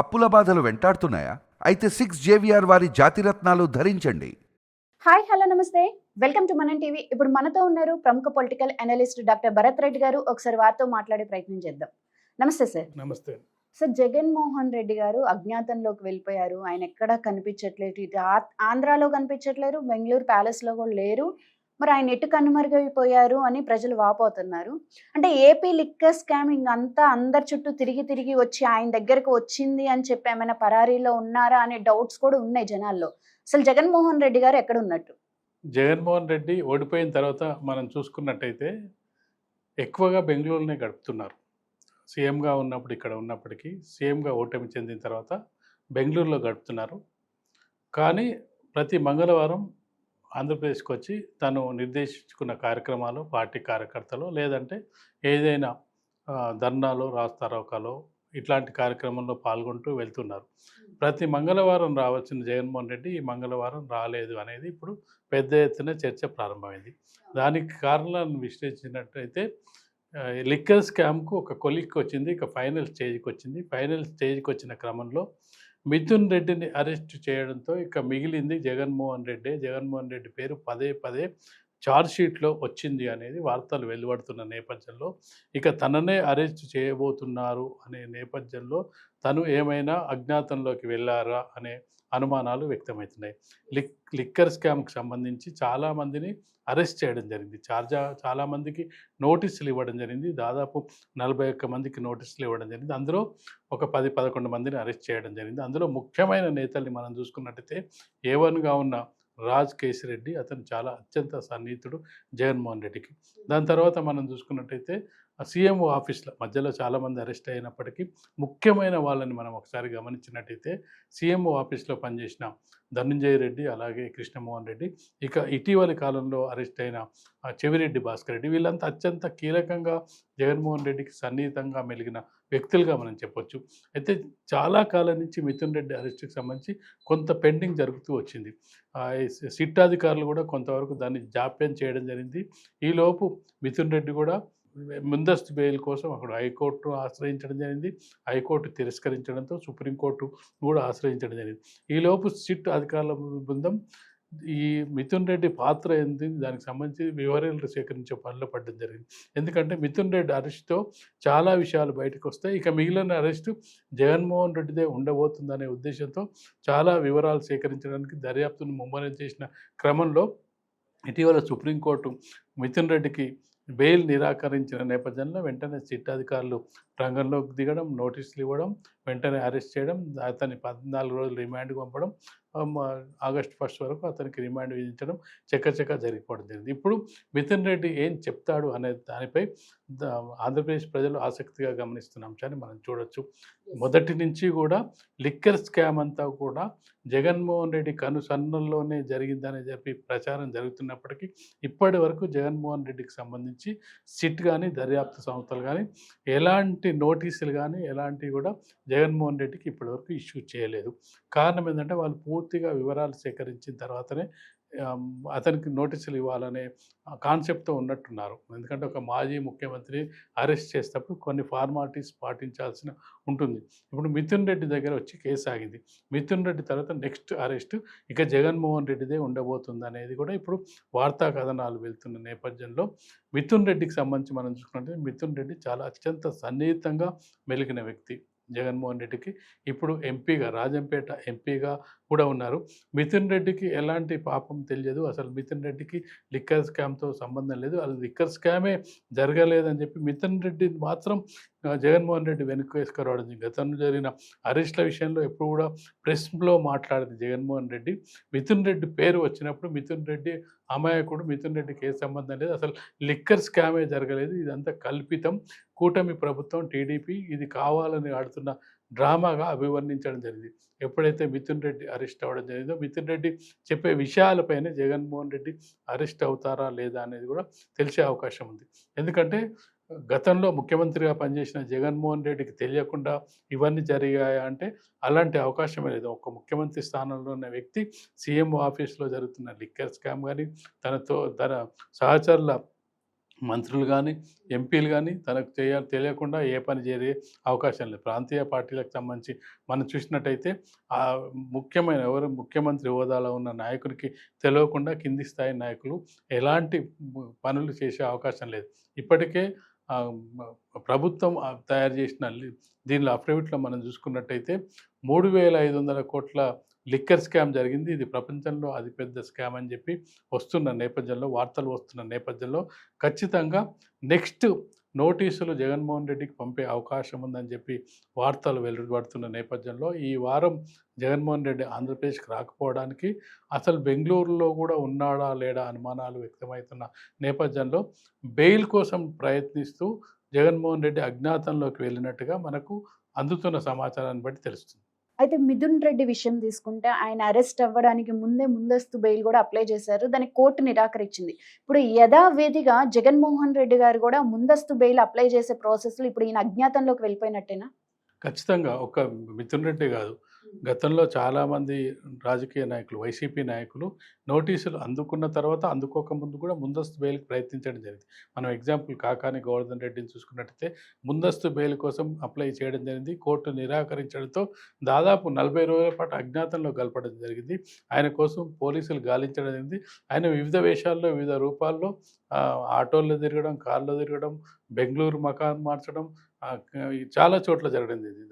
అప్పుల బాధలు వెంటాడుతున్నాయా? అయితే సిక్స్ జేవిఆర్ వారి జాతిరత్నాలు ధరించండి. హాయ్ హలో నమస్తే. Welcome to Manam TV. ఇప్పుడు మనతో ఉన్నారు ప్రముఖ political analyst doctor Bharat Reddy garu. ఒకసారి వారితో మాట్లాడే ప్రయత్నం చేద్దాం. నమస్తే సార్. నమస్తే. సార్ జగన్మోహన్ రెడ్డి గారు అజ్ఞాతంలోకి వెళ్ళిపోయారు. ఆయన ఎక్కడా కనిపించట్లేదు. ఆంధ్రాలో కనిపించట్లేరు. బెంగళూరు ప్యాలెస్లో కూడా లేరు. మరి ఆయన ఎటు కనుమరుగైపోయారు అని ప్రజలు వాపోతున్నారు. అంటే ఏపీ లిక్కర్ స్కామ్ అంతా అందరి చుట్టూ తిరిగి తిరిగి వచ్చి ఆయన దగ్గరకు వచ్చింది అని చెప్పి ఏమైనా పరారీలో ఉన్నారా అనే డౌట్స్ కూడా ఉన్నాయి జనాల్లో. అసలు జగన్మోహన్ రెడ్డి గారు ఎక్కడ ఉన్నట్టు జగన్మోహన్ రెడ్డి ఓడిపోయిన తర్వాత మనం చూసుకున్నట్టయితే ఎక్కువగా బెంగళూరునే గడుపుతున్నారు. సీఎంగా ఉన్నప్పుడు ఇక్కడ ఉన్నప్పటికీ సీఎంగా ఓటమి చెందిన తర్వాత బెంగళూరులో గడుపుతున్నారు. కానీ ప్రతి మంగళవారం ఆంధ్రప్రదేశ్కి వచ్చి తను నిర్దేశించుకున్న కార్యక్రమాలు పార్టీ కార్యకర్తలు లేదంటే ఏదైనా ధర్నాలు రాస్తారోకాలో ఇట్లాంటి కార్యక్రమంలో పాల్గొంటూ వెళ్తున్నారు. ప్రతి మంగళవారం రావాల్సిన జగన్మోహన్ రెడ్డి ఈ మంగళవారం రాలేదు అనేది ఇప్పుడు పెద్ద ఎత్తున చర్చ ప్రారంభమైంది. దానికి కారణాలను విశ్లేషించినట్టయితే లిక్కర్ స్కామ్కు ఒక కొలిక్కి వచ్చింది ఇక ఫైనల్ స్టేజ్కి వచ్చింది ఫైనల్ స్టేజ్కి వచ్చిన క్రమంలో మిథున్ రెడ్డిని అరెస్ట్ చేయడంతో ఇక మిగిలింది జగన్మోహన్ రెడ్డి. జగన్మోహన్ రెడ్డి పేరు పదే పదే చార్జ్షీట్లో వచ్చింది అనేది వార్తలు వెలువడుతున్న నేపథ్యంలో. ఇక తననే అరెస్ట్ చేయబోతున్నారు అనే నేపథ్యంలో తను ఏమైనా అజ్ఞాతంలోకి వెళ్ళారా అనే అనుమానాలు వ్యక్తమవుతున్నాయి. లిక్ లిక్కర్ స్కామ్కి సంబంధించి చాలామందిని అరెస్ట్ చేయడం జరిగింది. చార్జా చాలామందికి నోటీసులు ఇవ్వడం జరిగింది. దాదాపు నలభై ఒక్క మందికి నోటీసులు ఇవ్వడం జరిగింది. అందులో ఒక పది పదకొండు మందిని అరెస్ట్ చేయడం జరిగింది. అందులో ముఖ్యమైన నేతల్ని మనం చూసుకున్నట్టయితే ఏ వన్గా ఉన్న రాజ్ కేసిరెడ్డి అతను చాలా అత్యంత సన్నిహితుడు జగన్మోహన్ రెడ్డికి. దాని తర్వాత మనం చూసుకున్నట్టయితే సీఎంఓ ఆఫీస్లో మధ్యలో చాలామంది అరెస్ట్ అయినప్పటికీ ముఖ్యమైన వాళ్ళని మనం ఒకసారి గమనించినట్టయితే సీఎంఓ ఆఫీస్లో పనిచేసిన ధనుంజయ రెడ్డి అలాగే కృష్ణమోహన్ రెడ్డి ఇక ఇటీవలి కాలంలో అరెస్ట్ అయిన చెవిరెడ్డి భాస్కర్ రెడ్డి వీళ్ళంతా అత్యంత కీలకంగా జగన్మోహన్ రెడ్డికి సన్నిహితంగా మెలిగిన వ్యక్తులుగా మనం చెప్పొచ్చు. అయితే చాలా కాలం నుంచి మిథున్ రెడ్డి అరెస్ట్కి సంబంధించి కొంత పెండింగ్ జరుగుతూ వచ్చింది. సిట్ అధికారులు కూడా కొంతవరకు దాన్ని జాప్యం చేయడం జరిగింది. ఈలోపు మిథున్ రెడ్డి కూడా ముందస్తు బెయిల్ కోసం అక్కడ హైకోర్టు ఆశ్రయించడం జరిగింది. హైకోర్టు తిరస్కరించడంతో సుప్రీంకోర్టు కూడా ఆశ్రయించడం జరిగింది. ఈలోపు సిట్ అధికారుల బృందం ఈ మిథున్ రెడ్డి పాత్ర ఏంది? దానికి సంబంధించి వివరాలు సేకరించే పనిలో పడడం జరిగింది. ఎందుకంటే మిథున్ రెడ్డి అరెస్ట్తో చాలా విషయాలు బయటకు వస్తాయి. ఇక మిగిలిన అరెస్టు జగన్మోహన్ రెడ్డిదే ఉండబోతుందనే ఉద్దేశంతో చాలా వివరాలు సేకరించడానికి దర్యాప్తును ముమ్మరం చేసిన క్రమంలో ఇటీవల సుప్రీంకోర్టు మిథున్ రెడ్డికి బెయిల్ నిరాకరించిన నేపథ్యంలో వెంటనే సిట్ అధికారులు రంగంలోకి దిగడం నోటీసులు ఇవ్వడం వెంటనే అరెస్ట్ చేయడం అతన్ని పద్నాలుగు రోజులు రిమాండ్కి పంపడం ఆగస్టు ఫస్ట్ వరకు అతనికి రిమాండ్ విధించడం చక్కచక్క జరిగిపోవడం జరిగింది. ఇప్పుడు మిథున్ రెడ్డి ఏం చెప్తాడు అనే దానిపై ఆంధ్రప్రదేశ్ ప్రజలు ఆసక్తిగా గమనిస్తున్న. అంశాన్ని మనం చూడొచ్చు. మొదటి నుంచి కూడా లిక్కర్ స్కామ్ అంతా కూడా జగన్మోహన్ రెడ్డి కనుసన్నల్లోనే జరిగిందని చెప్పి ప్రచారం జరుగుతున్నప్పటికీ ఇప్పటి వరకు జగన్మోహన్ రెడ్డికి సంబంధించి సిట్ కానీ దర్యాప్తు సంస్థలు కానీ ఎలాంటి నోటీసులు కానీ ఎలాంటివి కూడా జగన్మోహన్ రెడ్డికి ఇప్పటివరకు ఇష్యూ చేయలేదు. కారణం ఏంటంటే వాళ్ళు పూర్తిగా వివరాలు సేకరించిన తర్వాతనే అతనికి నోటీసులు ఇవ్వాలనే కాన్సెప్ట్తో ఉన్నట్టున్నారు. ఎందుకంటే ఒక మాజీ ముఖ్యమంత్రి అరెస్ట్ చేసేటప్పుడు కొన్ని ఫార్మాలిటీస్ పాటించాల్సిన ఉంటుంది. ఇప్పుడు మిథున్ రెడ్డి దగ్గర వచ్చి కేసు ఆగింది. మిథున్ రెడ్డి తర్వాత నెక్స్ట్ అరెస్ట్ ఇక జగన్మోహన్ రెడ్డిదే ఉండబోతుంది అనేది కూడా ఇప్పుడు వార్తా కథనాలు వెళ్తున్న నేపథ్యంలో మిథున్ రెడ్డికి సంబంధించి మనం చూసుకుంటే మిథున్ రెడ్డి చాలా అత్యంత సన్నిహితంగా మెలిగిన వ్యక్తి. జగన్మోహన్ రెడ్డికి ఇప్పుడు ఎంపీగా రాజంపేట ఎంపీగా కూడా ఉన్నారు. మిథున్ రెడ్డికి ఎలాంటి పాపం తెలియదు. అసలు మిథున్ రెడ్డికి లిక్కర్ స్కామ్తో సంబంధం లేదు. అది లిక్కర్ స్కామే జరగలేదని చెప్పి మిథున్ రెడ్డి మాత్రం జగన్మోహన్ రెడ్డి వెనక్కి వేసుకురావడం గతంలో జరిగిన అరెస్ట్ల విషయంలో ఎప్పుడు కూడా ప్రెస్లో మాట్లాడేది జగన్మోహన్ రెడ్డి. మిథున్ రెడ్డి పేరు వచ్చినప్పుడు మిథున్ రెడ్డి అమాయకుడు. మిథున్ రెడ్డికి ఏ సంబంధం లేదు. అసలు లిక్కర్ స్కామే జరగలేదు. ఇదంతా కల్పితం. కూటమి ప్రభుత్వం టీడీపీ ఇది కావాలని ఆడుతున్న డ్రామాగా అభివర్ణించడం జరిగింది. ఎప్పుడైతే మిథున్ రెడ్డి అరెస్ట్ అవ్వడం జరిగిందో మిథున్ రెడ్డి చెప్పే విషయాలపైనే జగన్మోహన్ రెడ్డి అరెస్ట్ అవుతారా లేదా అనేది కూడా తెలిసే అవకాశం ఉంది. ఎందుకంటే గతంలో ముఖ్యమంత్రిగా పనిచేసిన జగన్మోహన్ రెడ్డికి తెలియకుండా ఇవన్నీ జరిగాయా అంటే అలాంటి అవకాశమే లేదు. ఒక ముఖ్యమంత్రి స్థానంలో ఉన్న వ్యక్తి సీఎం ఆఫీస్లో జరుగుతున్న లిక్కర్ స్కామ్ కానీ తనతో తన సహచరుల మంత్రులు కానీ ఎంపీలు కానీ తనకు చేయ తెలియకుండా ఏ పని చేరే అవకాశం లేదు. ప్రాంతీయ పార్టీలకు సంబంధించి మనం చూసినట్టయితే ఆ ముఖ్యమైన ఎవరు ముఖ్యమంత్రి హోదాలో ఉన్న నాయకుడికి తెలియకుండా కింది స్థాయి నాయకులు ఎలాంటి పనులు చేసే అవకాశం లేదు. ఇప్పటికే ప్రభుత్వం తయారు చేసిన దీనిలో అఫిడవిట్లో మనం చూసుకున్నట్టయితే మూడు వేల ఐదు వందల కోట్ల లిక్కర్ స్కామ్ జరిగింది. ఇది ప్రపంచంలో అతిపెద్ద స్కామ్ అని చెప్పి వస్తున్న నేపథ్యంలో వార్తలు వస్తున్న నేపథ్యంలో ఖచ్చితంగా నెక్స్ట్ నోటీసులు జగన్మోహన్ రెడ్డికి పంపే అవకాశం ఉందని చెప్పి వార్తలు వెలువడుతున్న నేపథ్యంలో ఈ వారం జగన్మోహన్ రెడ్డి ఆంధ్రప్రదేశ్కి రాకపోవడానికి అసలు బెంగళూరులో కూడా ఉన్నాడా లేడా అనుమానాలు వ్యక్తమవుతున్న నేపథ్యంలో బెయిల్ కోసం ప్రయత్నిస్తూ జగన్మోహన్ రెడ్డి అజ్ఞాతంలోకి వెళ్ళినట్టుగా మనకు అందుతున్న సమాచారాన్ని బట్టి తెలుస్తుంది. అయితే మిథున్ రెడ్డి విషయం తీసుకుంటే ఆయన అరెస్ట్ అవ్వడానికి ముందే ముందస్తు బెయిల్ కూడా అప్లై చేశారు. దాన్ని కోర్టు నిరాకరించింది. ఇప్పుడు యథావిధిగా జగన్మోహన్ రెడ్డి గారు కూడా ముందస్తు బెయిల్ అప్లై చేసే ప్రాసెస్లో ఇప్పుడు ఈయన అజ్ఞాతంలోకి వెళ్ళిపోయినట్టేనా? ఖచ్చితంగా. ఒక మిథున్ రెడ్డి కాదు. గతంలో చాలామంది రాజకీయ నాయకులు వైసీపీ నాయకులు నోటీసులు అందుకున్న తర్వాత అందుకోక ముందు కూడా ముందస్తు బెయిల్కి ప్రయత్నించడం జరిగింది. మనం ఎగ్జాంపుల్ కాకాని గోవర్ధన్ రెడ్డిని చూసుకున్నట్టయితే ముందస్తు బెయిల్ కోసం అప్లై చేయడం జరిగింది. కోర్టు నిరాకరించడంతో దాదాపు నలభై రోజుల పాటు అజ్ఞాతంలో గలపడం జరిగింది. ఆయన కోసం పోలీసులు గాలించడం జరిగింది. ఆయన వివిధ వేషాల్లో వివిధ రూపాల్లో ఆటోల్లో తిరగడం కార్లో తిరగడం బెంగళూరు మకాన్ మార్చడం చాలా చోట్ల జరిగింది ఇది.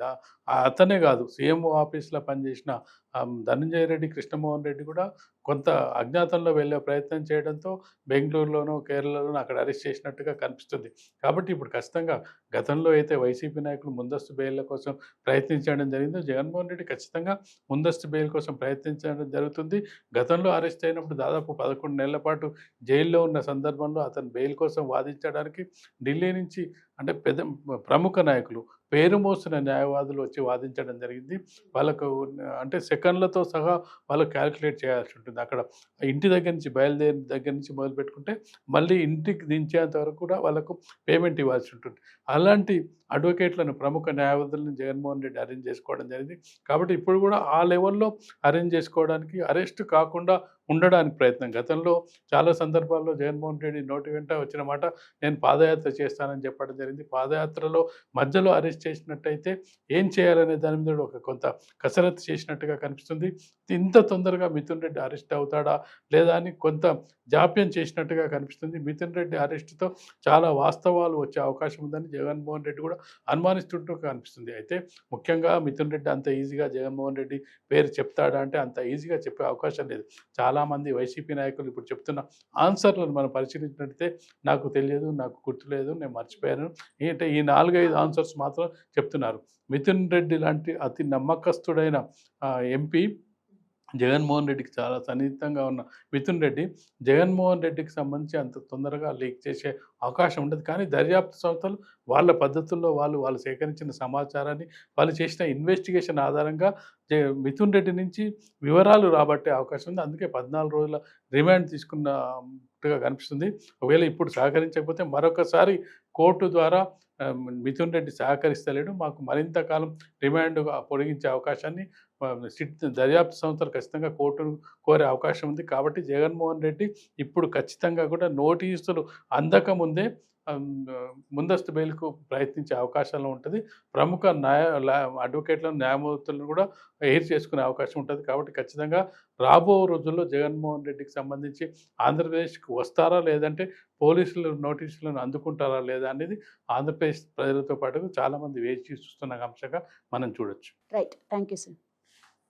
అతనే కాదు సీఎం ఆఫీస్లో పనిచేసిన ధనంజయ రెడ్డి కృష్ణమోహన్ రెడ్డి కూడా కొంత అజ్ఞాతంలో వెళ్ళే ప్రయత్నం చేయడంతో బెంగళూరులోనో కేరళలోనో అక్కడ అరెస్ట్ చేసినట్టుగా కనిపిస్తుంది. కాబట్టి ఇప్పుడు ఖచ్చితంగా గతంలో అయితే వైసీపీ నాయకులు ముందస్తు బెయిల్ కోసం ప్రయత్నించడం జరిగిందో జగన్మోహన్ రెడ్డి ఖచ్చితంగా ముందస్తు బెయిల్ కోసం ప్రయత్నించడం జరుగుతుంది. గతంలో అరెస్ట్ అయినప్పుడు దాదాపు పదకొండు నెలల పాటు జైల్లో ఉన్న సందర్భంలో అతను బెయిల్ కోసం వాదించడానికి ఢిల్లీ నుంచి అంటే పెద్ద ప్రముఖ నాయకులు పేరు మోసిన న్యాయవాదులు వచ్చి వాదించడం జరిగింది. వాళ్ళకు అంటే సెకండ్లతో సహా వాళ్ళు క్యాలిక్యులేట్ చేయాల్సి ఉంటుంది. అక్కడ ఇంటి దగ్గర నుంచి బయలుదేరి దగ్గర నుంచి మొదలు పెట్టుకుంటే మళ్ళీ ఇంటికి దించేంత వరకు కూడా వాళ్ళకు పేమెంట్ ఇవ్వాల్సి ఉంటుంది. అలాంటి అడ్వకేట్లను ప్రముఖ న్యాయవాదులను జగన్మోహన్ రెడ్డి అరేంజ్ చేసుకోవడం జరిగింది. కాబట్టి ఇప్పుడు కూడా ఆ లెవెల్లో అరేంజ్ చేసుకోవడానికి అరెస్ట్ కాకుండా ఉండడానికి ప్రయత్నం గతంలో చాలా సందర్భాల్లో జగన్మోహన్ రెడ్డి నోటి వెంట వచ్చిన మాట నేను పాదయాత్ర చేస్తానని చెప్పడం జరిగింది. పాదయాత్రలో మధ్యలో అరెస్ట్ చేసినట్టయితే ఏం చేయాలనే దాని మీద ఒక కొంత కసరత్తు చేసినట్టుగా కనిపిస్తుంది. ఇంత తొందరగా మిథున్ రెడ్డి అరెస్ట్ అవుతాడా లేదా అని కొంత జాప్యం చేసినట్టుగా కనిపిస్తుంది. మిథున్ రెడ్డి అరెస్టుతో చాలా వాస్తవాలు వచ్చే అవకాశం ఉందని జగన్మోహన్ రెడ్డి కూడా అనుమానిస్తుంటూ కనిపిస్తుంది. అయితే ముఖ్యంగా మిథున్ రెడ్డి అంత ఈజీగా జగన్మోహన్ రెడ్డి పేరు చెప్తాడా అంటే అంత ఈజీగా చెప్పే అవకాశం లేదు. చాలా చాలామంది వైసీపీ నాయకులు ఇప్పుడు చెప్తున్న ఆన్సర్లను మనం పరిశీలించినట్టయితే నాకు తెలియదు నాకు గుర్తులేదు నేను మర్చిపోయాను. ఏంటంటే ఈ నాలుగైదు ఆన్సర్స్ మాత్రం చెప్తున్నారు. మిథున్ రెడ్డి లాంటి అతి నమ్మకస్తుడైన ఎంపీ జగన్మోహన్ రెడ్డికి చాలా సన్నిహితంగా ఉన్న మిథున్ రెడ్డి జగన్మోహన్ రెడ్డికి సంబంధించి అంత తొందరగా లీక్ చేసే అవకాశం ఉండదు. కానీ దర్యాప్తు సంస్థలు వాళ్ళ పద్ధతుల్లో వాళ్ళు వాళ్ళు సేకరించిన సమాచారాన్ని వాళ్ళు చేసిన ఇన్వెస్టిగేషన్ ఆధారంగా జ- మిథున్ రెడ్డి నుంచి వివరాలు రాబట్టే అవకాశం ఉంది. అందుకే పద్నాలుగు రోజుల రిమాండ్ తీసుకున్నట్టుగా కనిపిస్తుంది. ఒకవేళ ఇప్పుడు సహకరించకపోతే మరొకసారి కోర్టు ద్వారా మిథున్ రెడ్డి సహకరిస్తలేడు. మాకు మరింత కాలం రిమాండ్ పొడిగించే అవకాశాన్ని సిట్ దర్యాప్తు సంస్థలు ఖచ్చితంగా కోర్టును కోరే అవకాశం ఉంది. కాబట్టి జగన్మోహన్ రెడ్డి ఇప్పుడు ఖచ్చితంగా కూడా నోటీసులు అందకముందే ముందస్తు బెయిల్కు ప్రయత్నించే అవకాశాలు ఉంటుంది. ప్రముఖ న్యాయ అడ్వకేట్లను న్యాయమూర్తులను కూడా ఎయిర్ చేసుకునే అవకాశం ఉంటుంది. కాబట్టి ఖచ్చితంగా రాబో రోజుల్లో జగన్మోహన్ రెడ్డికి సంబంధించి ఆంధ్రప్రదేశ్కి వస్తారా లేదంటే పోలీసులు నోటీసులను అందుకుంటారా లేదా అనేది ఆంధ్రప్రదేశ్ ప్రజలతో పాటు చాలామంది వేచి చూస్తున్న అంశంగా మనం చూడొచ్చు. రైట్. Thank you sir.